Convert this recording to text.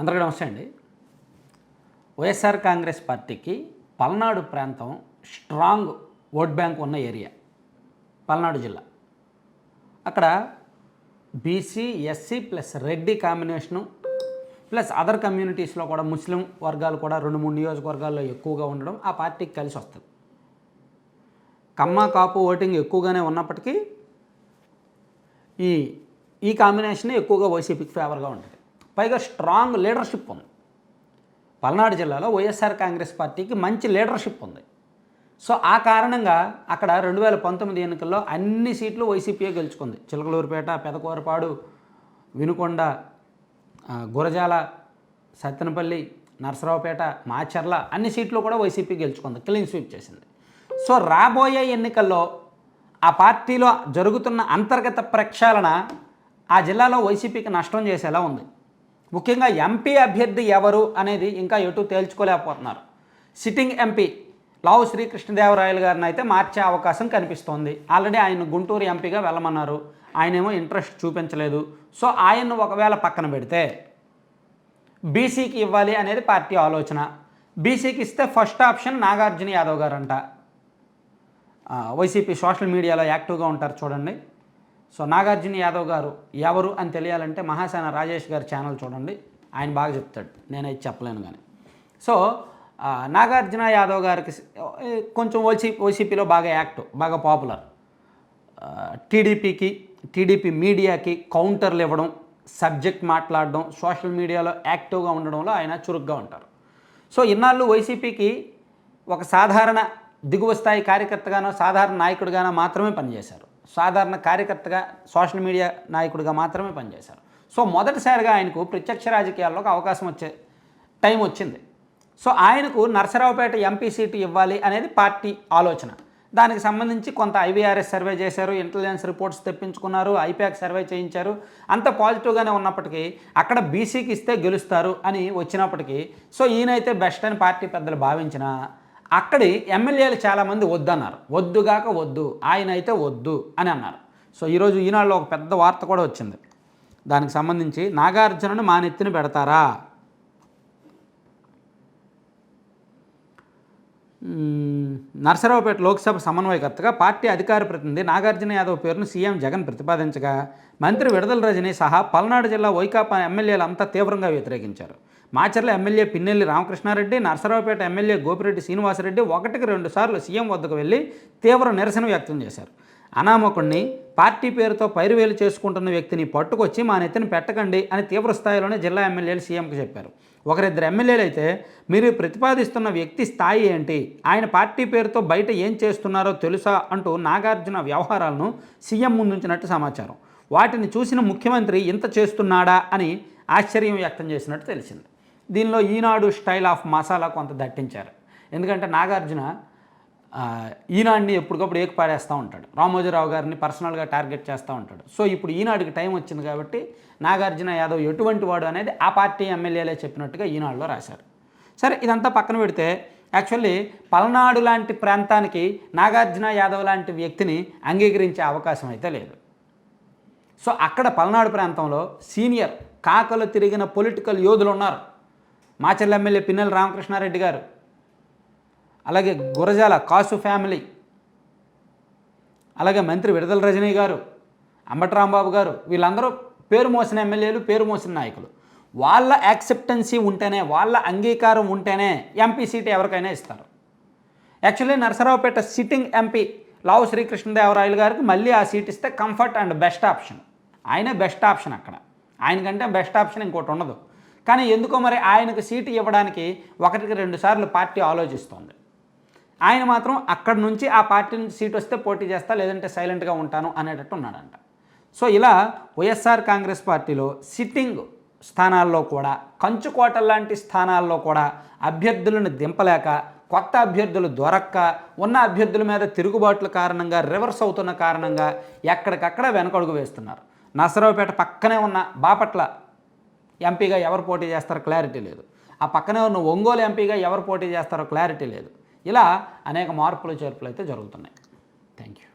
అందరికీ నమస్తే అండి. వైఎస్ఆర్ కాంగ్రెస్ పార్టీకి పల్నాడు ప్రాంతం స్ట్రాంగ్ ఓట్ బ్యాంక్ ఉన్న ఏరియా పల్నాడు జిల్లా. అక్కడ BC SC plus Reddy combination plus other కమ్యూనిటీస్లో కూడా ముస్లిం వర్గాలు కూడా రెండు మూడు నియోజకవర్గాల్లో ఎక్కువగా ఉండడం ఆ పార్టీకి కలిసి వస్తుంది. కమ్మ కాపు ఓటింగ్ ఎక్కువగానే ఉన్నప్పటికీ ఈ ఈ కాంబినేషన్ ఎక్కువగా వైసీపీకి ఫేవర్గా ఉంటుంది. పైగా స్ట్రాంగ్ లీడర్షిప్ ఉంది. పల్నాడు జిల్లాలో వైఎస్ఆర్ కాంగ్రెస్ పార్టీకి మంచి లీడర్షిప్ ఉంది. సో ఆ కారణంగా అక్కడ రెండు వేల పంతొమ్మిది ఎన్నికల్లో అన్ని సీట్లు వైసీపీయే గెలుచుకుంది. చిలకలూరుపేట పెదకూరపాడు వినుకొండ గురజాల సత్తెనపల్లి నరసరావుపేట మాచర్ల అన్ని సీట్లు కూడా వైసీపీ గెలుచుకుంది. క్లీన్ స్వీప్ చేసింది. సో రాబోయే ఎన్నికల్లో ఆ పార్టీలో జరుగుతున్న అంతర్గత ప్రక్షాళన ఆ జిల్లాలో వైసీపీకి నష్టం చేసేలా ఉంది. ముఖ్యంగా ఎంపీ అభ్యర్థి ఎవరు అనేది ఇంకా ఎటు తేల్చుకోలేకపోతున్నారు. సిట్టింగ్ ఎంపీ లావు శ్రీకృష్ణదేవరాయలు గారిని అయితే మార్చే అవకాశం కనిపిస్తోంది. ఆల్రెడీ ఆయన గుంటూరు ఎంపీగా వెళ్ళమన్నారు. ఆయనేమో ఇంట్రెస్ట్ చూపించలేదు. సో ఆయన్ను ఒకవేళ పక్కన పెడితే బీసీకి ఇవ్వాలి అనేది పార్టీ ఆలోచన. బీసీకి ఇస్తే ఫస్ట్ ఆప్షన్ నాగార్జున యాదవ్ గారంట. వైసీపీ సోషల్ మీడియాలో యాక్టివ్గా ఉంటారు చూడండి. సో నాగార్జున యాదవ్ గారు ఎవరు అని తెలియాలంటే మహాసేన రాజేష్ గారి ఛానల్ చూడండి. ఆయన బాగా చెప్తాడు. నేనైతే చెప్పలేను కానీ సో నాగార్జున యాదవ్ గారికి కొంచెం వైసీ వైసీపీలో బాగా యాక్టివ్ బాగా పాపులర్. టీడీపీకి టీడీపీ మీడియాకి కౌంటర్లు ఇవ్వడం సబ్జెక్ట్ మాట్లాడడం సోషల్ మీడియాలో యాక్టివ్గా ఉండడంలో ఆయన చురుగ్గా ఉంటారు. సో ఇన్నాళ్ళు వైసీపీకి ఒక సాధారణ దిగువ స్థాయి కార్యకర్తగానో సాధారణ నాయకుడిగానో మాత్రమే పనిచేశారు. సాధారణ కార్యకర్తగా సోషల్ మీడియా నాయకుడిగా మాత్రమే పనిచేశారు. సో మొదటిసారిగా ఆయనకు ప్రత్యక్ష రాజకీయాల్లో ఒక అవకాశం వచ్చే టైం వచ్చింది. సో ఆయనకు నరసరావుపేట ఎంపీ సీటు ఇవ్వాలి అనేది పార్టీ ఆలోచన. దానికి సంబంధించి కొంత ఐవీఆర్ఎస్ సర్వే చేశారు ఇంటెలిజెన్స్ రిపోర్ట్స్ తెప్పించుకున్నారు ఐపాక్ సర్వే చేయించారు. అంత పాజిటివ్గానే ఉన్నప్పటికీ అక్కడ బీసీకి ఇస్తే గెలుస్తారు అని వచ్చినప్పటికీ సో ఈయనైతే బెస్ట్ అని పార్టీ పెద్దలు భావించినా అక్కడి ఎమ్మెల్యేలు చాలామంది వద్దన్నారు. వద్దుగాక వద్దు ఆయన అయితే వద్దు అని అన్నారు. సో ఈరోజు ఈనాడులో ఒక పెద్ద వార్త కూడా వచ్చింది. దానికి సంబంధించి నాగార్జునను మా నెత్తిన పెడతారా? నరసరావుపేట లోక్సభ సమన్వయకర్తగా పార్టీ అధికార ప్రతినిధి నాగార్జున యాదవ్ పేరును సీఎం జగన్ ప్రతిపాదించగా మంత్రి విడదల రజని సహా పల్నాడు జిల్లా వైకాపా ఎమ్మెల్యేలు అంతా తీవ్రంగా వ్యతిరేకించారు. మాచర్ల ఎమ్మెల్యే పిన్నెల్లి రామకృష్ణారెడ్డి నరసరావుపేట ఎమ్మెల్యే గోపిరెడ్డి శ్రీనివాసరెడ్డి ఒకటికి రెండు సార్లు సీఎం వద్దకు వెళ్ళి తీవ్ర నిరసన వ్యక్తం చేశారు. అనామకుణ్ణి పార్టీ పేరుతో పైరువేలు చేసుకుంటున్న వ్యక్తిని పట్టుకొచ్చి మా నెత్తిని పెట్టకండి అని తీవ్రస్థాయిలోనే జిల్లా ఎమ్మెల్యేలు సీఎంకు చెప్పారు. ఒకరిద్దరు ఎమ్మెల్యేలు అయితే మీరు ప్రతిపాదిస్తున్న వ్యక్తి స్థాయి ఏంటి? ఆయన పార్టీ పేరుతో బయట ఏం చేస్తున్నారో తెలుసా? అంటూ నాగార్జున వ్యవహారాలను సీఎం ముందుంచినట్టు సమాచారం. వాటిని చూసిన ముఖ్యమంత్రి ఇంత చేస్తున్నాడా అని ఆశ్చర్యం వ్యక్తం చేసినట్టు తెలిసింది. దీనిలో ఈనాడు స్టైల్ ఆఫ్ మసాలా కొంత దట్టించారు. ఎందుకంటే నాగార్జున ఈనాడిని ఎప్పటికప్పుడు ఏకి పాడేస్తూ ఉంటాడు. రామోజీరావు గారిని పర్సనల్గా టార్గెట్ చేస్తూ ఉంటాడు. సో ఇప్పుడు ఈనాడుకి టైం వచ్చింది కాబట్టి నాగార్జున యాదవ్ ఎటువంటి వాడు అనేది ఆ పార్టీ ఎమ్మెల్యేలే చెప్పినట్టుగా ఈనాడులో రాశారు. సరే ఇదంతా పక్కన పెడితే యాక్చువల్లీ పల్నాడు లాంటి ప్రాంతానికి నాగార్జున యాదవ్ లాంటి వ్యక్తిని అంగీకరించే అవకాశం అయితే లేదు. సో అక్కడ పల్నాడు ప్రాంతంలో సీనియర్ కాకలు తిరిగిన పొలిటికల్ యోధులు ఉన్నారు. మాచర్ల ఎమ్మెల్యే పిన్నెల రామకృష్ణారెడ్డి గారు. అలాగే గురజాల కాసు ఫ్యామిలీ అలాగే మంత్రి విడదల రజనీ గారు అంబటరాంబాబు గారు వీళ్ళందరూ పేరు మోసిన ఎమ్మెల్యేలు పేరు మోసిన నాయకులు. వాళ్ళ యాక్సెప్టెన్సీ ఉంటేనే వాళ్ళ అంగీకారం ఉంటేనే ఎంపీ సీట్ ఎవరికైనా ఇస్తారు. Actually Narasaraopet sitting MP Lavu Srikrishnadevarayalu గారికి మళ్ళీ ఆ సీట్ ఇస్తే కంఫర్ట్ అండ్ బెస్ట్ ఆప్షన్. ఆయనే బెస్ట్ ఆప్షన్ అక్కడ. ఆయనకంటే బెస్ట్ ఆప్షన్ ఇంకోటి ఉండదు. కానీ ఎందుకో మరి ఆయనకు సీటు ఇవ్వడానికి ఒకటికి రెండు సార్లు పార్టీ ఆలోచిస్తోంది. ఆయన మాత్రం అక్కడి నుంచి ఆ పార్టీ నుంచి సీట్ వస్తే పోటీ చేస్తా లేదంటే సైలెంట్గా ఉంటాను అనేటట్టు ఉన్నాడంట. సో ఇలా వైఎస్ఆర్ కాంగ్రెస్ పార్టీలో సిట్టింగ్ స్థానాల్లో కూడా కంచుకోట లాంటి స్థానాల్లో కూడా అభ్యర్థులను దింపలేక కొత్త అభ్యర్థులు దొరక్క ఉన్న అభ్యర్థుల మీద తిరుగుబాట్ల కారణంగా రివర్స్ అవుతున్న కారణంగా ఎక్కడికక్కడ వెనకడుగు వేస్తున్నారు. నసరావుపేట పక్కనే ఉన్న బాపట్ల ఎంపీగా ఎవరు పోటీ చేస్తారో క్లారిటీ లేదు. ఆ పక్కనే ఉన్న ఒంగోలు ఎంపీగా ఎవరు పోటీ చేస్తారో క్లారిటీ లేదు. ఇలా అనేక మార్పులు చేర్పులు అయితే జరుగుతున్నాయి. Thank you